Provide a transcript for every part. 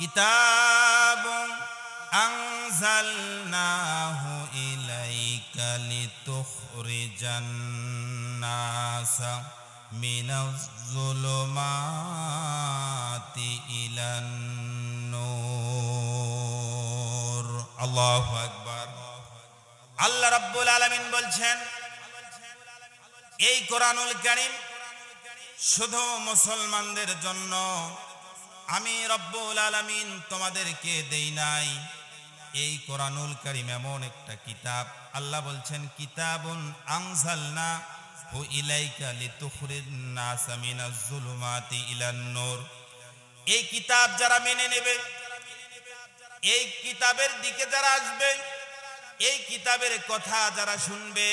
কিতাব আনজালনাহু ইলাইকা লিতুখরিজান নাসা মিনাজ যুলুমাতি ইলান নূর। আল্লাহু আকবার। আল্লাহ রাব্বুল আলামিন বলছেন, এই কোরআনুল কারীম শুধু মুসলমানদের জন্য আমি রব্বুল আলামিন তোমাদেরকে দেই নাই। এই কোরআনুল কারীম এমন একটা কিতাব। আল্লাহ বলছেন, কিতাবুন আনজালনা হু ইলাইকা লিতুখরিন নাস মিনাজ যুলুমাতি ইলান নূর। এই কিতাব যারা মেনে নেবে, এই কিতাবের দিকে যারা আসবে, এই কিতাবের কথা যারা শুনবে,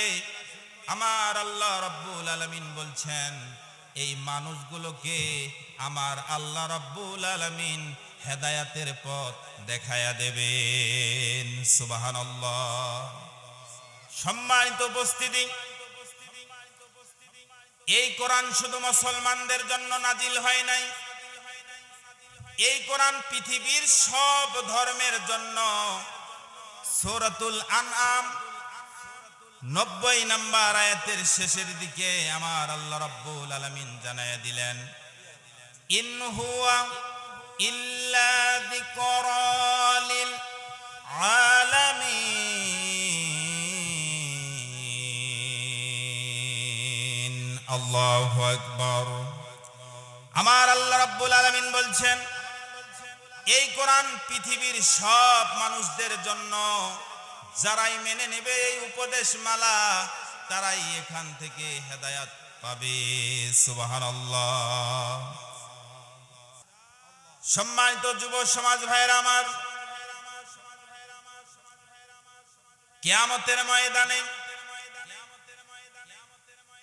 আমার আল্লাহ রব্বুল আলামিন বলছেন এই মানুষগুলোকে আমার আল্লাহ রব্বুল আলামিন হেদায়াতের পথ দেখায়া দেবেন। সুবহানাল্লাহ। সম্মানিত উপস্থিতি, এই কোরআন শুধু মুসলমানদের জন্য নাজিল হয় নাই। এই কোরআন পৃথিবীর সব ধর্মের জন্য সূরাতুল আনআম নব্বই নাম্বার আয়াতের শেষের দিকে আমার আল্লাহ রব্বুল আলামিন জানায়া দিলেন, ইন হুয়া ইল্লা যিকরা লিল আলামিন। আল্লাহু আকবার। আমার আল্লাহ রাব্বুল আলামিন বলছেন, এই কোরআন পৃথিবীর সব মানুষদের জন্য যারাই মেনে নেবে এই উপদেশ মালা তারাই এখান থেকে হেদায়াত পাবে। সম্মানিত যুব সমাজ ভাইয়েরা আমার, কিয়ামতের ময়দানে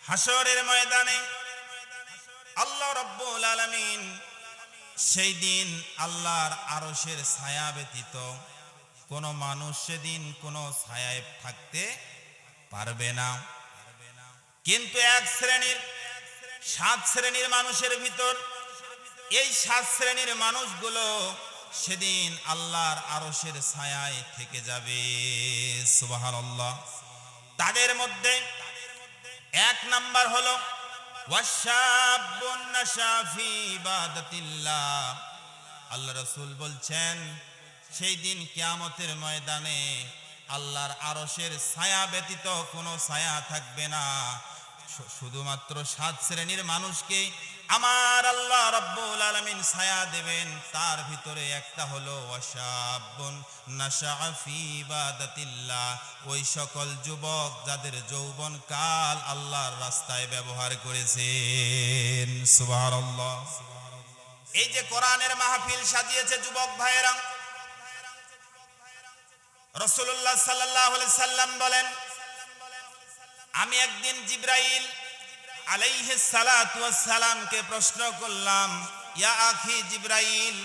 হাসরের ময়দানে আল্লাহ রব্বুল আলামিন সেই দিন আল্লাহর আরশের ছায়া ব্যতীত কোনো মানুষ সেদিন কোনো ছায়ায় থাকতে পারবে না। কিন্তু এক শ্রেণির, সাত শ্রেণির মানুষের ভিতর এই সাত শ্রেণির মানুষগুলো সেদিন আল্লাহর আরশের ছায়ায় থেকে যাবে। সুবহানাল্লাহ। তাদের মধ্যে এক নাম্বার হলো আল্লাহ রাসূল বলছেন সেই দিন কিয়ামতের ময়দানে আল্লাহর আরশের ছায়া ব্যতীত কোনো ছায়া থাকবে না। শুধুমাত্র সাত শ্রেণির মানুষকে আমার আল্লাহ রব্বুল আলামিন ছায়া দেবেন। তার ভিতরে একটা হলো, ওয়াশাবুন নাশা ফি ইবাদাতিল্লাহ। ওই সকল যুবক যাদের যৌবন কাল আল্লাহর রাস্তায় ব্যবহার করেছেন। সুবহানাল্লাহ। এই যে কোরআনের মাহফিল সাজিয়েছে যুবক ভাইয়েরা রসুল্লাহ সাল্লাহ সাল্লাম বলেন, আমি একদিন জিব্রাইল আলাইহে সালামকে প্রশ্ন করলাম, ইয়া আখি জিব্রাইল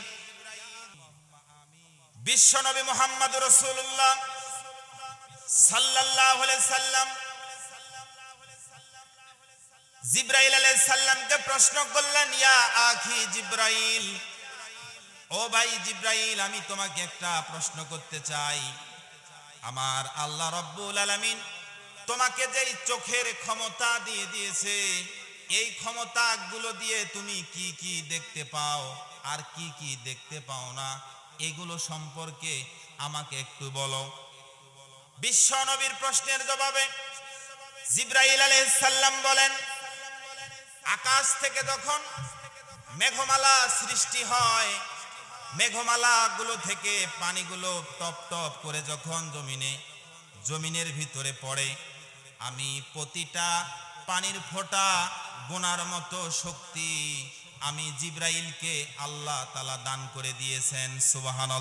বিশ্বনবী মোহাম্মদ রসুল্লাহ সাল্লাহ সাল্লাম জিব্রাইল আলাইহিস সাল্লামকে প্রশ্ন করলেন, ইয়া আখি জিব্রাইল, ও ভাই জিব্রাইল, আমি তোমাকে একটা প্রশ্ন করতে চাই। আমার আল্লাহ রব্বুল আলামিন তোমাকে যেই চোখের ক্ষমতা দিয়ে দিয়েছে, এই ক্ষমতাগুলো দিয়ে তুমি কি কি দেখতে পাও আর কি কি দেখতে পাও না, এগুলো সম্পর্কে আমাকে একটু বলো। বিশ্ব নবীর প্রশ্নের জবাবে জিব্রাইল আলাইহিস সাল্লাম বলেন, আকাশ থেকে যখন মেঘমালা সৃষ্টি হয় মেঘমালা গুলো থেকে পানিগুলো টপ টপ করে যখন জমিনে, জমিনের ভিতরে পড়ে, আমি প্রতিটা পানির ফোঁটা গোনার মতো শক্তি আমি জিব্রাইলকে আল্লাহ তালা দান করে দিয়েছেন সুবাহান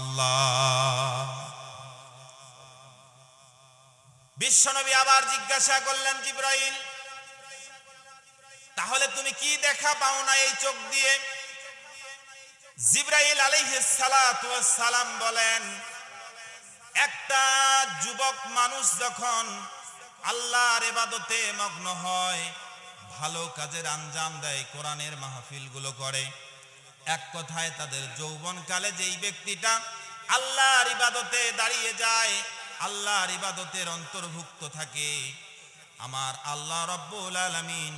বিশ্বনবী আবার জিজ্ঞাসা করলেন, জিব্রাইল, তাহলে তুমি কি দেখা পাও না এই চোখ দিয়ে? জিব্রাইল সালাম বলেন, একটা যুবক মানুষ যখন আল্লাহর ইবাদতে মগ্ন হয়, ভালো কাজের আঞ্জাম দেয়, কোরআনের মাহফিলগুলো করে। এক কথায় তাদের যৌবনকালে যেই ব্যক্তিটা আল্লাহর ইবাদতে দাঁড়িয়ে যায়, আল্লাহর ইবাদতের অন্তর্ভুক্ত থাকে। আমার আল্লাহ রব্বুল আলামিন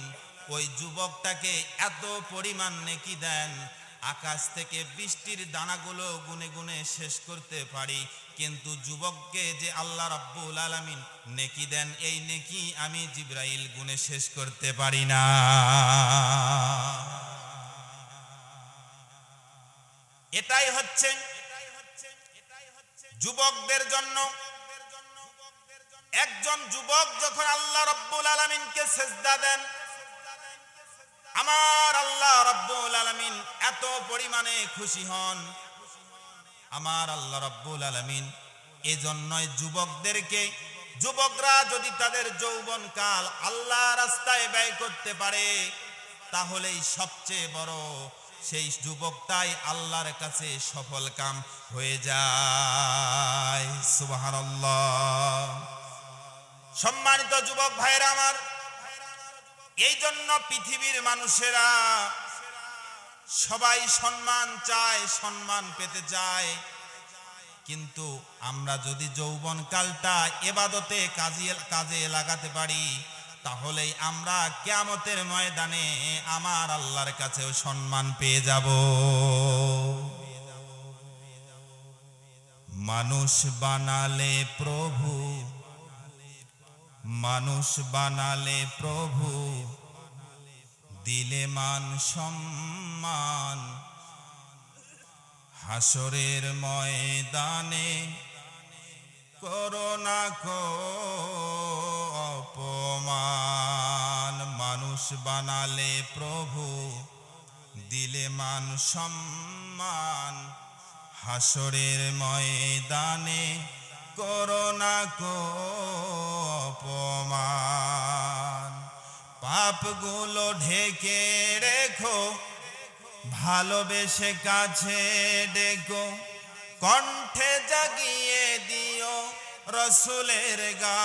ওই যুবকটাকে এত পরিমাণ নেকি দেন আকাশ থেকে বৃষ্টির দানাগুলো গুনে গুনে শেষ করতে পারি। কিন্তু যুবককে যে আল্লাহ রব্বুল আলামিন নেকি দেন, এই নেকি আমি জিব্রাইল গুনে শেষ করতে পারি না। এটাই হচ্ছে যুবকদের জন্য। একজন যুবক যখন আল্লাহ রব্বুল আলমিনকে সেজদা দেন আমার আল্লাহ রব্বুল আলমিন এত পরিমাণে খুশি হন। আমার আল্লাহ রব্বুল আলমিন এজন্যই যুবকদেরকে, যুবকরা যদি তাদের যৌবন কাল আল্লাহ রাস্তায় ব্যয় করতে পারে, তাহলেই সবচেয়ে বড় সেই যুবকটাই আল্লাহর কাছে সফল কাম হয়ে যায়। সুবহানাল্লাহ। সম্মানিত যুবক ভাইরা আমার এই জন্য পৃথিবীর মানুষেরা সবাই সম্মান চায়, সম্মান পেতে চায়। কিন্তু আমরা যদি যৌবন কালটা এবাদতে কাজে কাজে লাগাতে পারি, তাহলেই আমরা কেয়ামতের ময়দানে আমার আল্লাহর কাছেও সম্মান পেয়ে যাব। মানুষ বানালে প্রভু মানুষ বানালে প্রভু, দিলে মান সম্মান। হাসরের ময়দানে করোনা অপমান। মানুষ বানালে প্রভু, দিলে মান সম্মান। হাসরের ময়দানে করোনা কো অপমান। পাপগুলো ঢেকে রেখো, ভালোবেসে কাছে ডেকো। কণ্ঠে জাগিয়ে দিও রসুলের গান।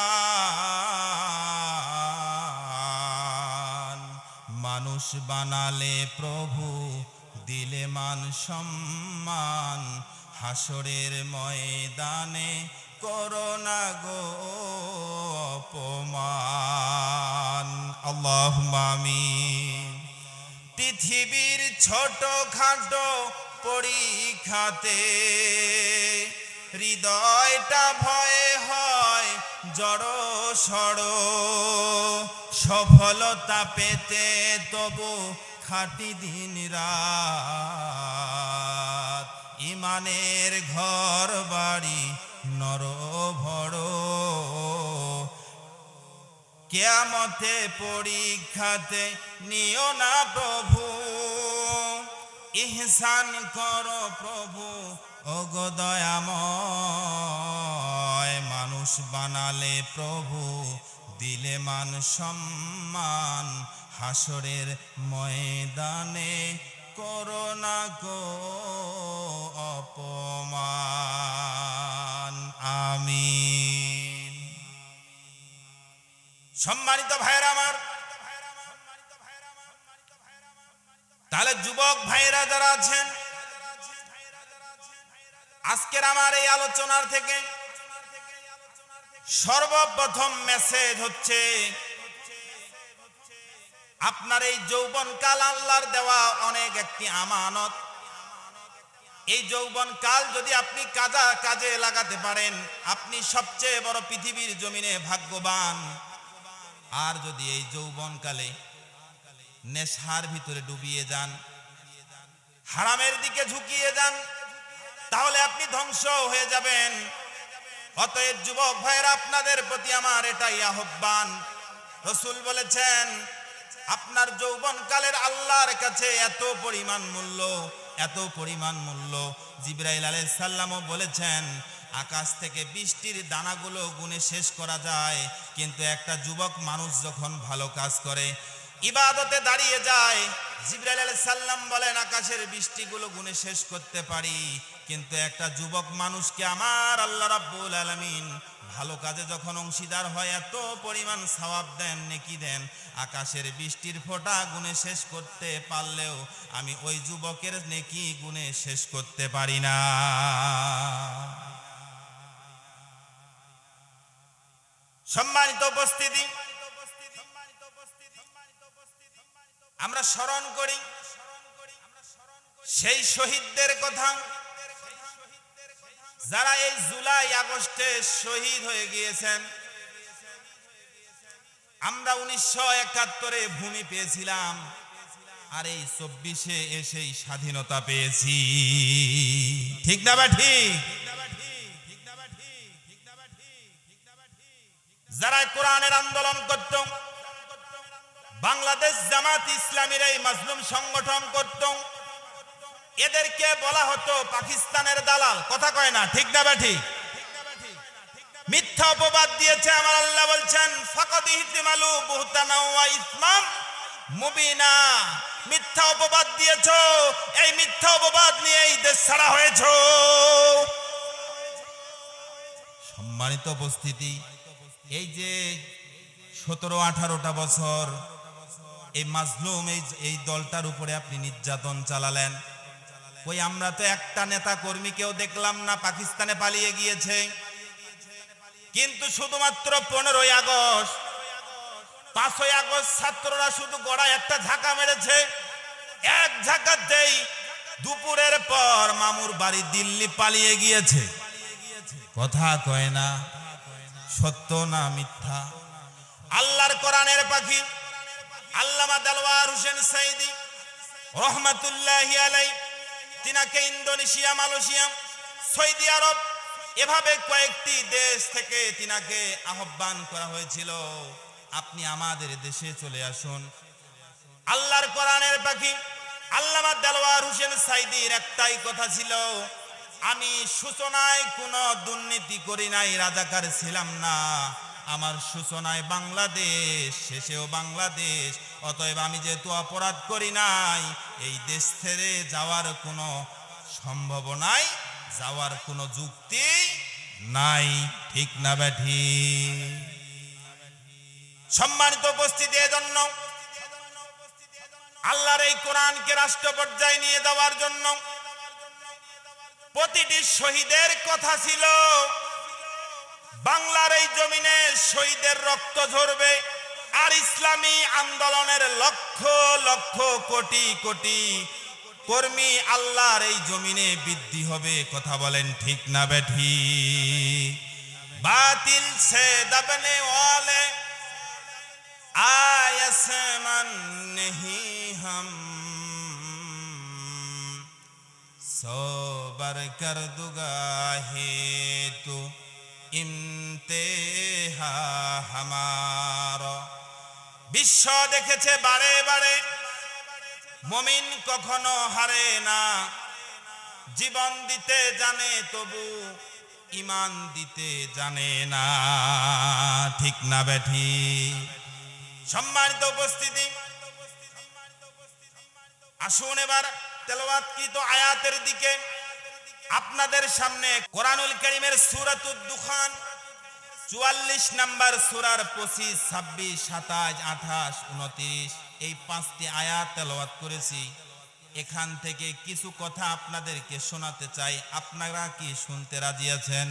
মানুষ বানালে প্রভু, দিলে মান সম্মান। হাসরের ময়দানে করোনা গো অপমান। আল্লাহ মামিন পৃথিবীর ছোট খাটো পরীক্ষাতে হৃদয়টা ভয়ে হয় জড় সড় সফলতা পেতে তবু খাটি দিন রাত। ইমানের ঘর বাড়ি নর ভড় কেয়ামতে পরীক্ষাতে নিও না প্রভু। ইহসান কর প্রভু, ওগো দয়াময়। মানুষ বানালে প্রভু, দিলে মান সম্মান। হাসরের ময়দানে করোনা গো অপমান। আমিন। সম্মানিত ভাইরা আমার, তাহলে যুবক ভাইরা যারা আছেন, আজকের আমার এই আলোচনার থেকে সর্বপ্রথম মেসেজ হচ্ছে, আপনার এই যৌবন কাল আল্লাহর দেওয়া অনেক একটি আমানত। এই যৌবন কাল যদি আপনি কাজা কাজে লাগাতে পারেন, আপনি সবচেয়ে বড় পৃথিবীর জমিনে ভাগ্যবান। আর যদি এই যৌবনকালে নেশার ভিতরে ডুবিয়ে যান, হারামের দিকে ঝুঁকিয়ে যান, তাহলে আপনি ধ্বংস হয়ে যাবেন। অতএব যুবক ভাইয়ের, আপনাদের প্রতি আমার এটাই আহ্বান। রসুল বলেছেন, আপনার যৌবন কালের আল্লাহর কাছে এত পরিমাণ মূল্য। এত পরিমাণ মূল্য। জিব্রাইল আলাইহিস সাল্লামও বলেছেন, আকাশ থেকে বৃষ্টির দানাগুলো গুনে শেষ করা যায়, কিন্তু একটা যুবক মানুষ যখন ভালো কাজ করে, ইবাদতে দাঁড়িয়ে যায়, জিব্রাইল আলাইহিস সাল্লাম বলেন, আকাশের বৃষ্টিগুলো গুনে শেষ করতে পারি, কিন্তু একটা যুবক মানুষকে আমার আল্লাহ রাব্বুল আলামিন ভালো কাজে যখন অংশীদার হয়, এত পরিমাণ সওয়াব দেন, নেকি দেন, আকাশের বৃষ্টির ফোঁটা গুনে শেষ করতে পারলেও আমি ওই যুবকের নেকি গুনে শেষ করতে পারি না। সম্মানিত উপস্থিতি, আমরা স্মরণ করি, সেই শহীদদের কথা যারা এই জুলাই আগস্টে শহীদ হয়ে গিয়েছেন, আমরা উনিশশো একাত্তরে ভূমি পেয়েছিলাম, আর এই চব্বিশে এসেই স্বাধীনতা পেয়েছি। ঠিক না বা ঠিক? যারা কোরআনের আন্দোলন করত, বাংলাদেশ জামাত ইসলামীর এই মাজলুম সংগঠন করত এদেরকে বলা হতো পাকিস্তানের দালাল। কথা কয় না, ঠিক না বা ঠিক মিথ্যা অপবাদ দিয়েছে আমার আল্লাহ বলছেন, ফাকাদ ইহতিমালু ওয়া ইসমাম। মুবিনা, মিথ্যা অপবাদ দিয়েছ, এই মিথ্যা অপবাদ নিয়ে এই দেশ ছাড়া হয়েছো। সম্মানিত উপস্থিতি, এই যে সতেরো, আঠারোটা বছর এই মাজলুম এই এই দলটার উপরে আপনি নির্যাতন চালালেন ওই আমরা তো একটা নেতা কর্মীকেও দেখলাম না, পাকিস্তানে পালিয়ে গিয়েছে। কিন্তু শুধুমাত্র পনেরোই আগস্ট, পাঁচই আগস্ট ছাত্ররা শুধু গড়ায় একটা ঝাঁকা মেরেছে। এক ঝাঁকাতেই দুপুরের পর মামুর বাড়ি দিল্লি পালিয়ে গিয়েছে। কথা কয় না, সত্য না মিথ্যা? আল্লাহর কোরআনের পাখি, আল্লামা দেলওয়ার হোসেন সাইদি রহমাতুল্লাহ আলাই তিনাকে ইন্দোনেশিয়া, মালয়েশিয়া, সৌদি আরব এভাবে কয়েকটি দেশ থেকে তিনাকে আহ্বান করা হয়েছিল। আপনি আমাদের দেশে চলে আসুন। আল্লাহর কোরআনের পাখি আল্লামা দেলোয়ার হোসেন সাইদির একটাই কথা ছিল, আমি সূচনায় কোনো দুর্নীতি করি নাই, রাজাকার ছিলাম না। আমার সূচনায় বাংলাদেশ, শেষেও বাংলাদেশ অতএব আমি যেহেতু অপরাধ করি নাই, এই দেশ ছেড়ে যাওয়ার কোনো সম্ভাবনাই, যাওয়ার কোনো যুক্তি নাই। ঠিক না ব্যাঠি? সম্মানিত উপস্থিতি এজন্য আল্লাহর এই কোরআনকে রাষ্ট্র পর্যায়ে নিয়ে যাওয়ার জন্য প্রতিটি শহীদের কথা ছিল, বাংলার এই জমিনে শহীদের রক্ত ঝরবে আর ইসলামী আন্দোলনের লক্ষ লক্ষ কোটি কোটি কর্মী আল্লাহর এই জমিনে বৃদ্ধি হবে কথা বলেন ঠিক না বেঠি বাতিল সে দবনে ওয়ালে आयसमन नहीं हम सो बर कर दुगा है तो ইমতেহা হামার বিশ্ব দেখেছে বারে বারে, মমিন কখনো হারে না। জীবন দিতে জানে তবু ইমান দিতে জানে না। ঠিক না বেঠি। সম্মানিত উপস্থিতি, আসুন এবার তেলাওয়াতকৃত আয়াতের দিকে। আপনাদের সামনে কোরআনুল করিমের সুরাতুদ দুখান চুয়াল্লিশ নাম্বার সুরার পঁচিশ, ছাব্বিশ, সাতাশ, আঠাশ, উনত্রিশ, এই পাঁচটি আয়াত তেলাওয়াত করেছি। এখান থেকে কিছু কথা আপনাদেরকে শোনাতে চাই। আপনারা কি শুনতে রাজি আছেন?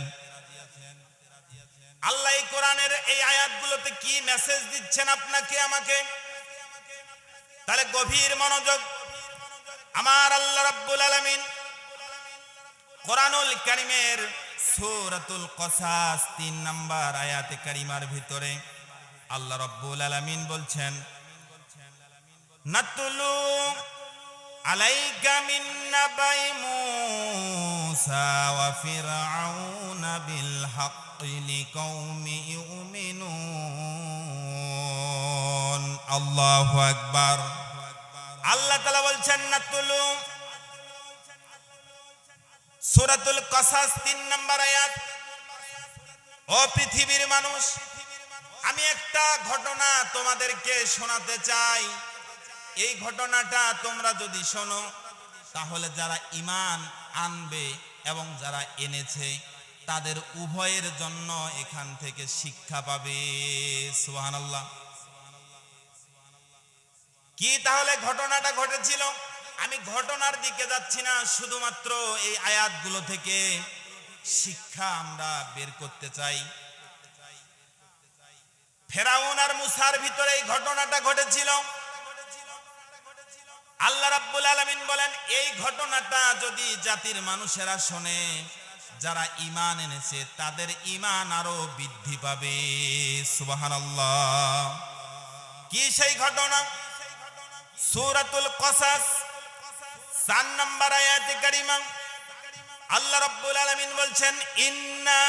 আল্লাহ কোরআনের এই আয়াতগুলোতে কি মেসেজ দিচ্ছেন আপনাকে, আমাকে? তাহলে গভীর মনোযোগ। আমার আল্লাহ রাব্বুল আলামিন কোরআনুল কারিমের সূরাতুল কসাস, তিন নাম্বার আয়াতে কারিমার ভিতরে আল্লাহ রাব্বুল আলামিন বলছেন, নাতুলু আলাইকা মিন নাবাই মুসা ওয়া ফিরআউন বিল হাক্কি লিকাউমি ইউমিনুন। আল্লাহু আকবার। আল্লাহ তাআলা বলছেন, নাতুলু সূরাতুল কসাস তিন নম্বর আয়াত। ও পৃথিবীর মানুষ, আমি একটা ঘটনা তোমাদেরকে শোনাতে চাই। এই ঘটনাটা তোমরা যদি শোনো, তাহলে যারা ইমান আনবে এবং যারা এনেছে, তাদের উভয়ের জন্য এখান থেকে শিক্ষা পাবে। সুবহানাল্লাহ। কি তাহলে ঘটনাটা ঘটেছিল? আমি ঘটনার দিকে যাচ্ছি না, শুধুমাত্র এই আয়াতগুলো থেকে শিক্ষা আমরা বের করতে চাই। ফেরাউন আর মুসার ভিতরে এই ঘটনাটা ঘটেছিল। আল্লাহ রাব্বুল আলামিন বলেন, এই ঘটনাটা যদি জাতির মানুষেরা শোনে, যারা ঈমান এনেছে, তাদের ঈমান আরও বৃদ্ধি পাবে। সুবহানাল্লাহ। কি সেই ঘটনা? সূরাতুল কসাস। চার নম্বর আয়াতে কারিমা আল্লাহ রাব্বুল আলামিন বলছেন ইন্না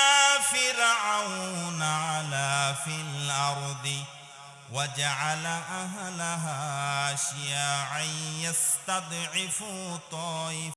ফিরআউনা আলা ফিল আরদি وجعل أهلها شيعا يستضعف طائف